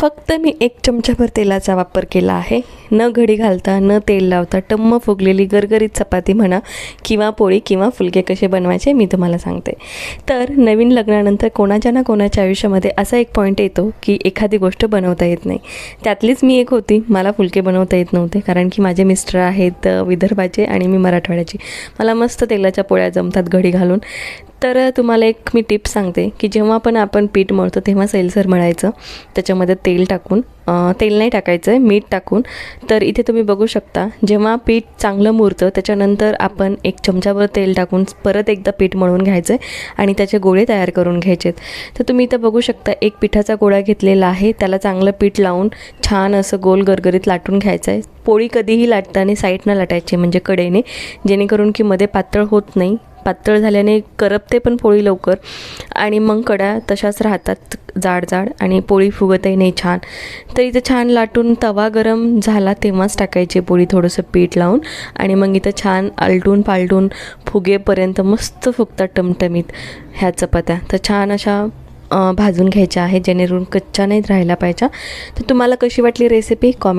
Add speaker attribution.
Speaker 1: फक्त मी एक चमचाभर तेलाचा वापर केला आहे. न घडी घालता न तेल लावता टम्म फुगलेली गरगरीत चपाती म्हणा किंवा पोळी किंवा फुलके कसे बनवायचे मी तुम्हाला सांगते. तर नवीन लग्नानंतर कोणाच्या ना कोणाच्या आयुष्यामध्ये असा एक पॉईंट येतो की एखादी गोष्ट बनवता येत नाही. त्यातलीच मी एक होती. मला फुलके बनवता येत नव्हते कारण की माझे मिस्टर आहेत विदर्भाचे आणि मी मराठवाड्याची. मला मस्त तेलाच्या पोळ्या जमतात घडी घालून. तर तुम्हाला एक मी टिप सांगते की जेव्हा पण आपण पीठ मळतो तेव्हा सैलसर मळायचं. त्याच्यामध्ये तेल टाकून तेल नाही टाकायचं आहे मीठ टाकून. तर इथे तुम्ही बघू शकता जेव्हा पीठ चांगलं मुरतं त्याच्यानंतर आपण एक चमचाभर तेल टाकून परत एकदा पीठ मळून घ्यायचं आहे आणि त्याचे गोळे तयार करून घ्यायचे आहेत तर तुम्ही इथं बघू शकता एक पिठाचा गोळा घेतलेला आहे. त्याला चांगलं पीठ लावून छान असं गोल गरगरीत लाटून घ्यायचं आहे पोळी कधीही लाटताना साईडनं लाटायची म्हणजे कडेने जेणेकरून की मध्ये पातळ होत नाही. पातळ झाल्याने करपते पण पोळी लवकर. आणि मग कड्या तशाच राहतात जाड जाड आणि पोळी फुगतही नाही छान. तर इथं छान लाटून तवा गरम झाला तेव्हाच टाकायची पोळी थोडंसं पीठ लावून. आणि मग इथं छान आलटून पालटून फुगेपर्यंत मस्त फुगतात टमटमीत ह्या चपात्या. तर छान अशा भाजून घ्यायच्या आहे जेणेकरून कच्च्या नाहीत राहायला पाहिजे. तर तुम्हाला कशी वाटली रेसिपी कॉमेंट